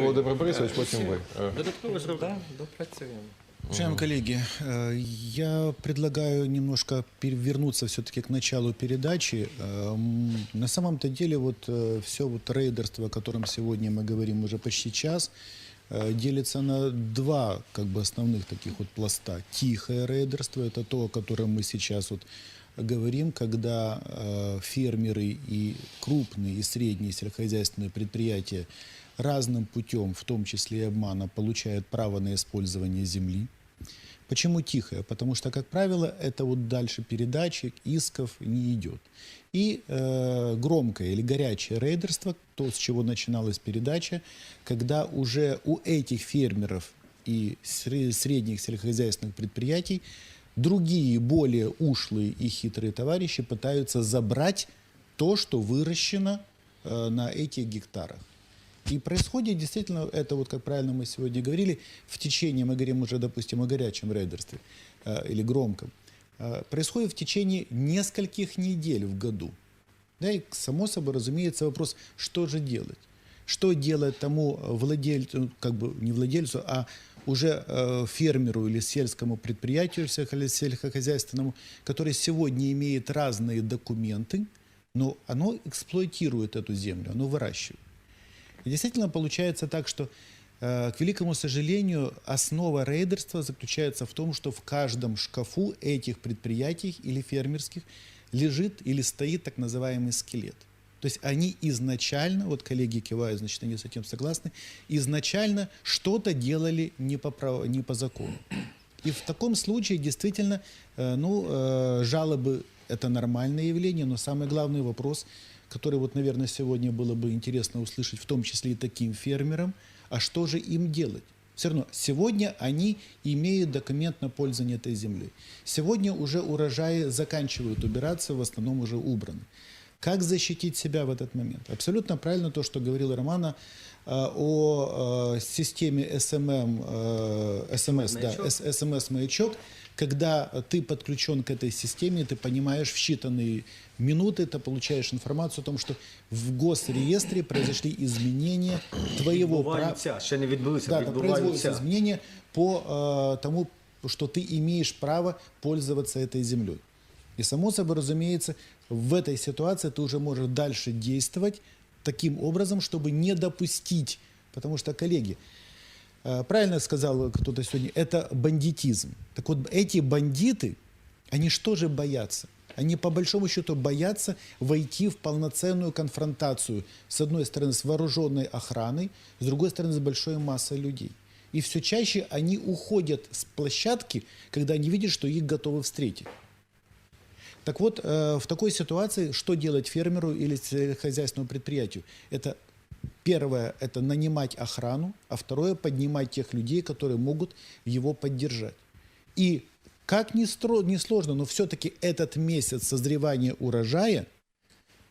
Володимир Борисович, потім ви. Додатково зробимо. допрацюємо. Уважаемые коллеги, э, я предлагаю немножко перевернуться все-таки к началу передачи. Э, м, На самом-то деле вот все вот рейдерство, о котором сегодня мы говорим уже почти час, э, делится на два как бы основных таких вот пласта. Тихое рейдерство, это то, о котором мы сейчас вот говорим, когда э, фермеры и крупные и средние сельскохозяйственные предприятия разным путем, в том числе и обмана, получают право на использование земли. Почему тихое? Потому что, как правило, это вот дальше передачи, исков не идет. И э, громкое или горячее рейдерство, то, с чего начиналась передача, когда уже у этих фермеров и сре- средних сельскохозяйственных предприятий другие, более ушлые и хитрые товарищи пытаются забрать то, что выращено э, на этих гектарах. И происходит действительно это, вот как правильно мы сегодня говорили, в течение, мы говорим уже, допустим, о горячем рейдерстве э, или громком, э, происходит в течение нескольких недель в году. Да, и само собой разумеется вопрос, что же делать? Что делать тому владельцу, как бы не владельцу, а уже э, фермеру или сельскому предприятию сельско- сельскохозяйственному, который сегодня имеет разные документы, но оно эксплуатирует эту землю, оно выращивает. И действительно получается так, что, э, к великому сожалению, основа рейдерства заключается в том, что в каждом шкафу этих предприятий или фермерских лежит или стоит так называемый скелет. То есть они изначально, вот коллеги кивают, значит, они с этим согласны, изначально что-то делали не по, прав- не по закону. И в таком случае действительно, э, ну, э, жалобы это нормальное явление, но самый главный вопрос, который вот, наверное, сегодня было бы интересно услышать, в том числе и таким фермерам, а что же им делать? Все равно сегодня они имеют документ на пользование этой землей. Сегодня уже урожаи заканчивают убираться, в основном уже убраны. Как защитить себя в этот момент? Абсолютно правильно то, что говорила Романа э, о э, системе SMM, э, SMS, да, Маячок. С- SMS-маячок, когда ты подключен к этой системе, ты понимаешь в считанные минуты, ты получаешь информацию о том, что в госреестре произошли изменения твоего права. Відбуваються, ще не відбулися, Да, там производятся відбуваються. изменения по э, тому, что ты имеешь право пользоваться этой землей. И само собой, разумеется, в этой ситуации ты уже можешь дальше действовать таким образом, чтобы не допустить. Потому что, коллеги, э, правильно сказал кто-то сегодня, это бандитизм. Так вот, эти бандиты, они что же боятся? Они по большому счету боятся войти в полноценную конфронтацию, с одной стороны, с вооруженной охраной, с другой стороны, с большой массой людей. И все чаще они уходят с площадки, когда они видят, что их готовы встретить. Так вот, э, в такой ситуации что делать фермеру или сельскохозяйственному предприятию? Это первое – это нанимать охрану, а второе – поднимать тех людей, которые могут его поддержать. И как ни, стро, ни сложно, но все-таки этот месяц созревания урожая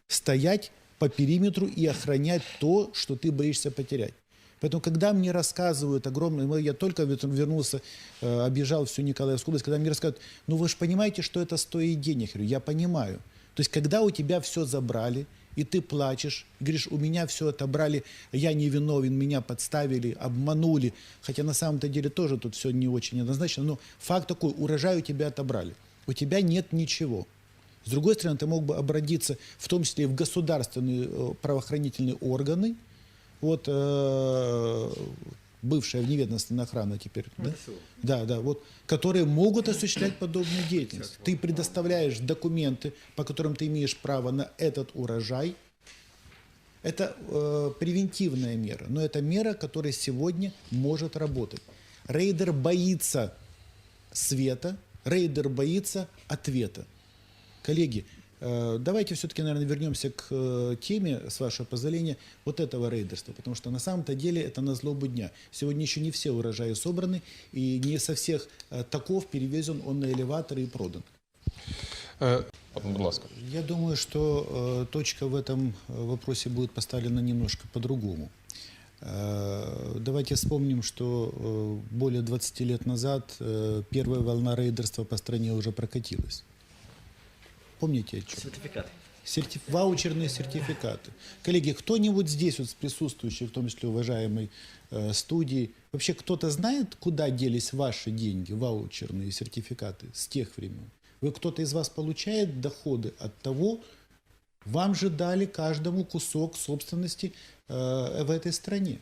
стоять по периметру и охранять то, что ты боишься потерять. Поэтому, когда мне рассказывают огромное, я только вер- вернулся, э, объезжал всю Николаевскую область, когда мне рассказывают, ну вы же понимаете, что это стоит денег. Я говорю, я понимаю. То есть, когда у тебя все забрали, и ты плачешь, и говоришь, у меня все отобрали, я не виновен, меня подставили, обманули. Хотя на самом-то деле тоже тут все не очень однозначно. Но факт такой, урожай у тебя отобрали. У тебя нет ничего. С другой стороны, ты мог бы обратиться в том числе и в государственные э, правоохранительные органы, вот э, бывшая вневедомственная охрана теперь, да? да, да, вот, которые могут осуществлять подобную деятельность. Ты предоставляешь документы, по которым ты имеешь право на этот урожай. Это э, превентивная мера, но это мера, которая сегодня может работать. Рейдер боится света, рейдер боится ответа. Коллеги, давайте все-таки, наверное, вернемся к э, теме, с вашего позволения, вот этого рейдерства, потому что на самом-то деле это на злобу дня. Сегодня еще не все урожаи собраны, и не со всех э, таков перевезен он на элеваторы и продан. Е, Будь ласка. Я думаю, что э, точка в этом э, вопросе будет поставлена немножко по-другому. Э, давайте вспомним, что э, более 20 лет назад э, первая волна рейдерства по стране уже прокатилась. Помните о чем? Сертифікати. сертиф- ваучерные сертификаты. Коллеги, кто-нибудь здесь, вот, присутствующий, в том числе уважаемой э, студии, вообще кто-то знает, куда делись ваши деньги, ваучерные сертификаты с тех времен? Вы кто-то из вас получает доходы от того, вам же дали каждому кусок собственности э, в этой стране.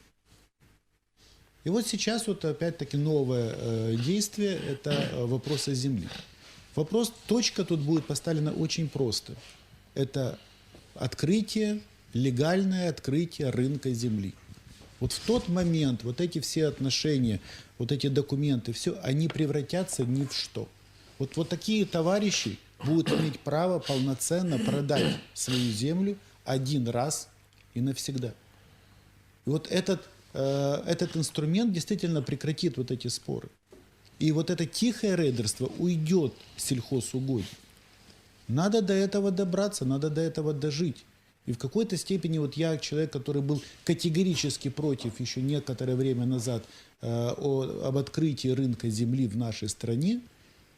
И вот сейчас вот опять-таки новое э, действие – это э, вопросы земли. Вопрос, точка тут будет поставлена очень просто. Это открытие, легальное открытие рынка земли. Вот в тот момент вот эти все отношения, вот эти документы, все, они превратятся ни в что. Вот, вот такие товарищи будут иметь право полноценно продать свою землю один раз и навсегда. И вот этот, э, этот инструмент действительно прекратит вот эти споры. И вот это тихое рейдерство уйдет сельхозугодий. Надо до этого добраться, надо до этого дожить. И в какой-то степени вот я человек, который был категорически против еще некоторое время назад э, о- об открытии рынка земли в нашей стране,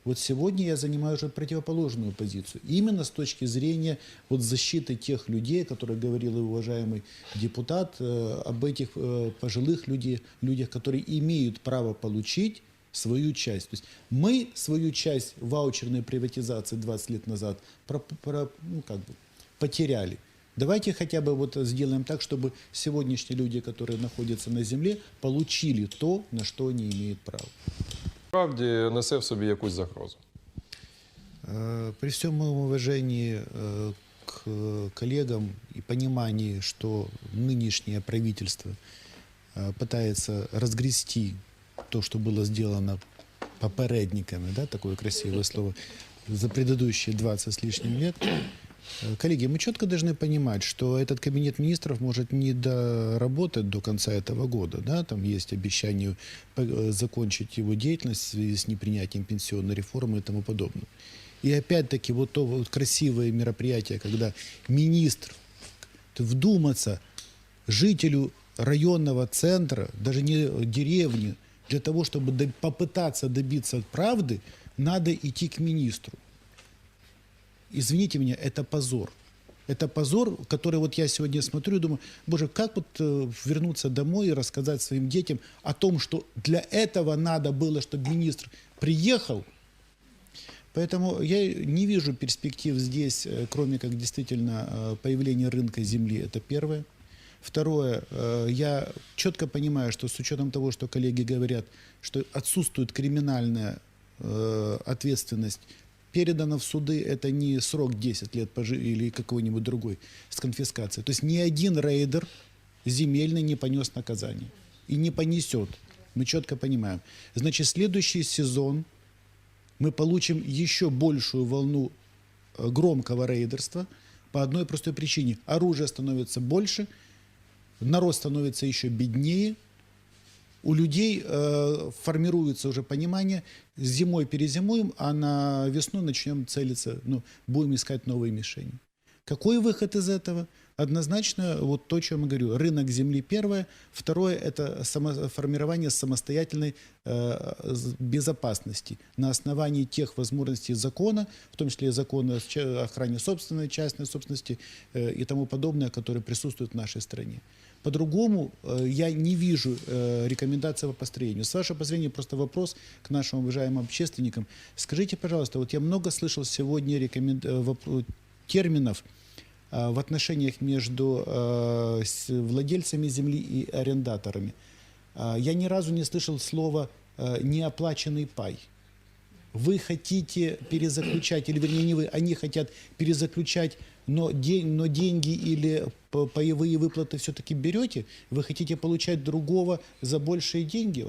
вот сегодня я занимаю уже противоположную позицию. Именно с точки зрения вот защиты тех людей, о которых говорил и уважаемый депутат, э, об этих э, пожилых людей, людях, которые имеют право получить свою часть. То есть мы свою часть ваучерной приватизации 20 лет назад про- про- ну, как бы, потеряли. Давайте хотя бы вот сделаем так, чтобы сегодняшние люди, которые находятся на земле, получили то, на что они имеют право. Справді несе в собі якусь загрозу. Э, При всем моем уважении э, к э, коллегам и понимании, что нынешнее правительство пытается разгрести то, что было сделано попередниками, да, такое красивое слово, за предыдущие 20 с лишним лет, Э, Коллеги, мы четко должны понимать, что этот кабинет министров может не доработать до конца этого года. Да? Там есть обещание э, закончить его деятельность в связи с непринятием пенсионной реформы и тому подобное. И опять-таки вот то вот красивое мероприятие, когда министр, вдуматься, жителю районного центра, даже не деревни, для того, чтобы попытаться добиться правды, надо идти к министру извините меня, это позор. Это позор, который вот я сегодня смотрю и думаю, боже, как вот э, вернуться домой и рассказать своим детям о том, что для этого надо было, чтобы министр приехал. Поэтому я не вижу перспектив здесь, э, кроме как действительно э, появления рынка земли. Это первое. Второе, э, я четко понимаю, что с учетом того, что коллеги говорят, что отсутствует криминальная э, ответственность, передано в суды, это не срок 10 лет или какой-нибудь другой с конфискацией. То есть ни один рейдер земельный не понес наказание и не понесет. Мы четко понимаем. Значит, следующий сезон мы получим еще большую волну э, громкого рейдерства по одной простой причине. Оружие становится больше, народ становится еще беднее, у людей э, формируется уже понимание, зимой перезимуем, а на весну начнем целиться, ну, будем искать новые мишени. Какой выход из этого? Однозначно, вот то, о чем я говорю, рынок земли первое, второе – это само, формирование самостоятельной э, безопасности на основании тех возможностей закона, в том числе закона о охране собственной, частной собственности э, и тому подобное, которые присутствуют в нашей стране. По-другому э, я не вижу э, рекомендаций по построению. С вашего позволения просто вопрос к нашим уважаемым общественникам. Скажите, пожалуйста, вот я много слышал сегодня рекомен- э, терминов в отношениях между э, владельцами земли и арендаторами. А, Я ни разу не слышал слова э, «неоплаченный пай». Вы хотите перезаключать, или вернее не вы, они хотят перезаключать, но, день, но деньги или паевые выплаты все-таки берете, вы хотите получать другого за большие деньги.